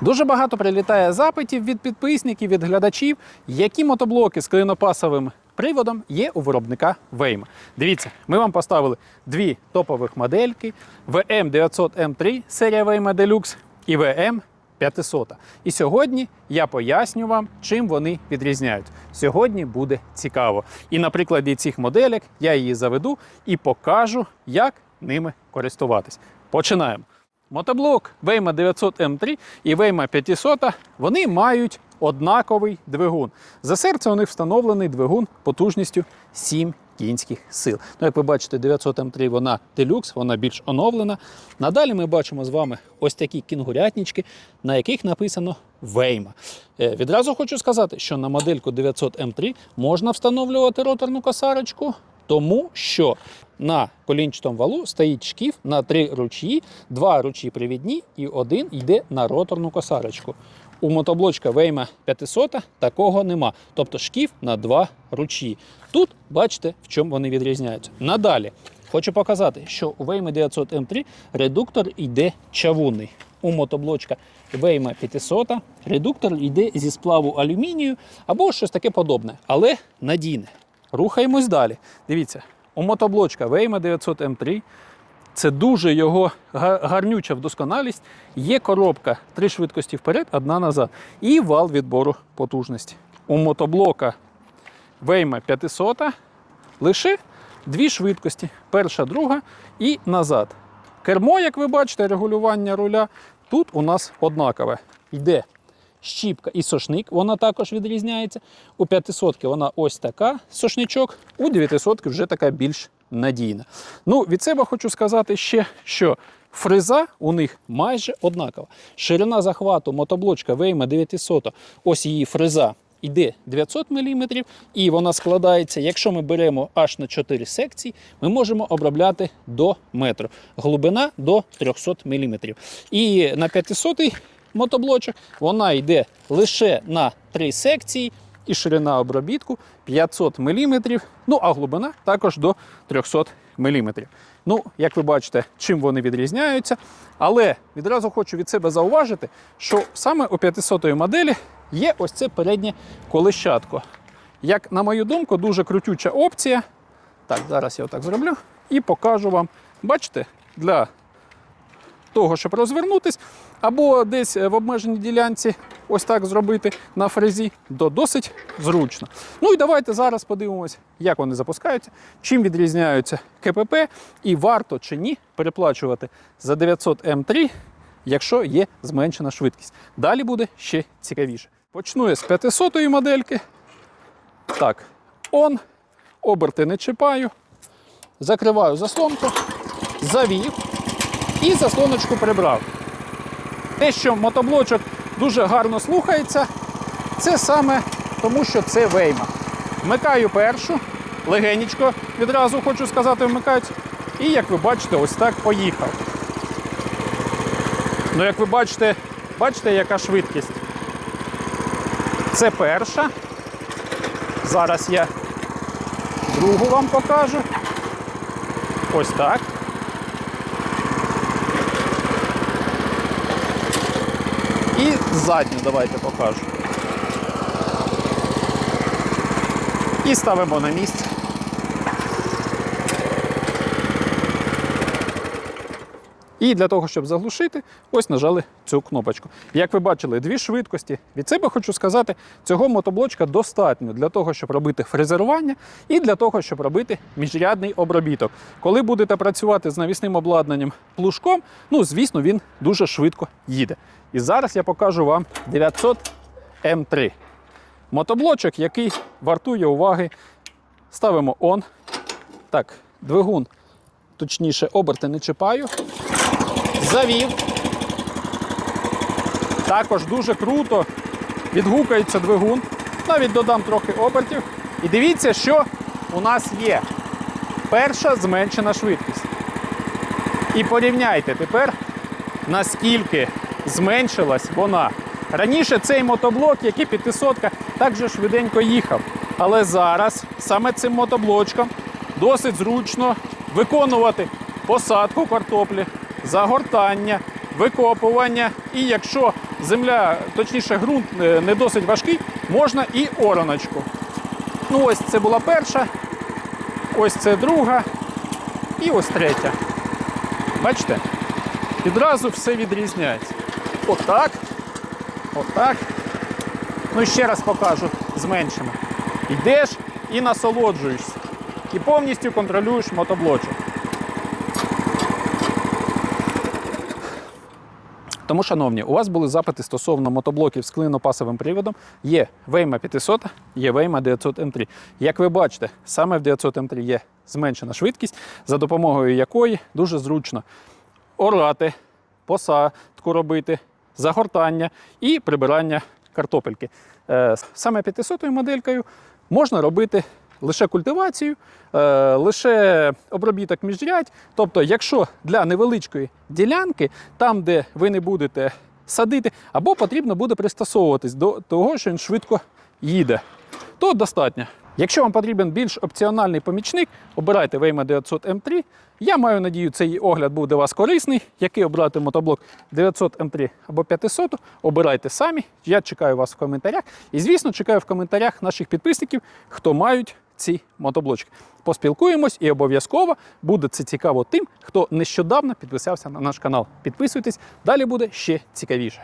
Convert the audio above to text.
Дуже багато прилітає запитів від підписників, від глядачів, які мотоблоки з клинопасовим приводом є у виробника Вейма. Дивіться, ми вам поставили дві топових модельки VM900M3 серія Вейма Deluxe і VM 500. І сьогодні я поясню вам, чим вони відрізняють. Сьогодні буде цікаво. І на прикладі цих моделек я її заведу і покажу, як ними користуватись. Починаємо. Мотоблок Вейма 900 M3 і Вейма 500 вони мають однаковий двигун. За серце у них встановлений двигун потужністю 7 кінських сил. Ну, як ви бачите, 900 М3 вона делюкс, вона більш оновлена. Надалі ми бачимо з вами ось такі кінгурятнички, на яких написано Вейма. Е, Відразу хочу сказати, що на модельку 900 М3 можна встановлювати роторну косарочку, тому що на колінчатому валу стоїть шкіф на три ручі, два ручі привідні і один йде на роторну косарочку. У мотоблочка Вейма 500 такого нема. Тобто шкіф на два ручі. Тут бачите, в чому вони відрізняються. Надалі хочу показати, що у Вейма 900 М3 редуктор йде чавунний. У мотоблочка Вейма 500 редуктор йде зі сплаву алюмінію або щось таке подобне, але надійне. Рухаємось далі. Дивіться, у мотоблочка Вейма 900 М3 це дуже його гарнюча вдосконалість. Є коробка три швидкості вперед, одна назад. І вал відбору потужності. У мотоблока Вейма 500 лише дві швидкості: перша, друга і назад. Кермо, як ви бачите, регулювання руля тут у нас однакове. Йде щіпка і сошник, вона також відрізняється. У 500 вона ось така сошничок, у 900 вже така більш надійна. Ну, від себе хочу сказати ще, що фреза у них майже однакова. Ширина захвату мотоблочка Вейма 900, ось її фреза. Іде 900 мм, і вона складається, якщо ми беремо аж на 4 секції, ми можемо обробляти до метру. Глибина до 300 мм. І на 500 мотоблочок вона йде лише на 3 секції, і ширина обробітку 500 мм, ну а глибина також до 300 мм. Ну, як ви бачите, чим вони відрізняються. Але відразу хочу від себе зауважити, що саме у 500 моделі є ось це переднє колещатко. Як, на мою думку, дуже крутюча опція. Так, зараз я отак зроблю і покажу вам. Бачите, для того, щоб розвернутись, або десь в обмеженій ділянці ось так зробити на фрезі, то досить зручно. Ну і давайте зараз подивимось, як вони запускаються, чим відрізняються КПП і варто чи ні переплачувати за 900 М3, якщо є зменшена швидкість. Далі буде ще цікавіше. Почну я з 500 модельки. Так, он, оберти не чіпаю, закриваю заслонку, завів і заслоночку прибрав. Те, що мотоблочок дуже гарно слухається, це саме тому, що це вейма. Вмикаю першу, легенечко відразу хочу сказати, вмикають. І як ви бачите, ось так поїхав. Ну, як ви бачите, бачите, яка швидкість? Це перша. Зараз я другу вам покажу. Ось так. І задню давайте покажу. І ставимо на місце. І для того, щоб заглушити, ось нажали цю кнопочку. Як ви бачили, дві швидкості. Від себе хочу сказати, цього мотоблочка достатньо для того, щоб робити фрезерування і для того, щоб робити міжрядний обробіток. Коли будете працювати з навісним обладнанням плужком, ну, звісно, він дуже швидко їде. І зараз я покажу вам 900 М3. Мотоблочок, який вартує уваги. Ставимо on. Так, двигун, точніше, оберти не чіпаю. Завів. Також дуже круто відгукається двигун. Навіть додам трохи обертів. І дивіться, що у нас є. Перша зменшена швидкість. І порівняйте тепер, наскільки зменшилась вона. Раніше цей мотоблок, як і 500 так же швиденько їхав. Але зараз саме цим мотоблочком досить зручно виконувати посадку картоплі, загортання, викопування. І якщо земля, точніше, ґрунт е, не досить важкий, можна і ораночку. Ну, ось це була перша, ось це друга і ось третя. Бачите? Відразу все відрізняється. Отак. Отак. Ну ще раз покажу зменшимо. Йдеш і насолоджуєшся. І повністю контролюєш мотоблочок. Тому, шановні, у вас були запити стосовно мотоблоків з клинопасовим приводом. Є Вейма 500, є Вейма 900 М3. Як ви бачите, саме в 900 М3 є зменшена швидкість, за допомогою якої дуже зручно орати, посадку робити, загортання і прибирання картопельки. Е, Саме 500 моделькою можна робити лише культивацію, е, лише обробіток міжрядь. Тобто, якщо для невеличкої ділянки, там, де ви не будете садити, або потрібно буде пристосовуватись до того, що він швидко їде, то достатньо. Якщо вам потрібен більш опціональний помічник, обирайте Waymo 900 M3. Я маю надію, цей огляд був для вас корисний. Який обрати мотоблок 900 M3 або 500, обирайте самі. Я чекаю вас в коментарях. І, звісно, чекаю в коментарях наших підписників, хто мають ці мотоблочки. Поспілкуємось і обов'язково буде це цікаво тим, хто нещодавно підписався на наш канал. Підписуйтесь, далі буде ще цікавіше.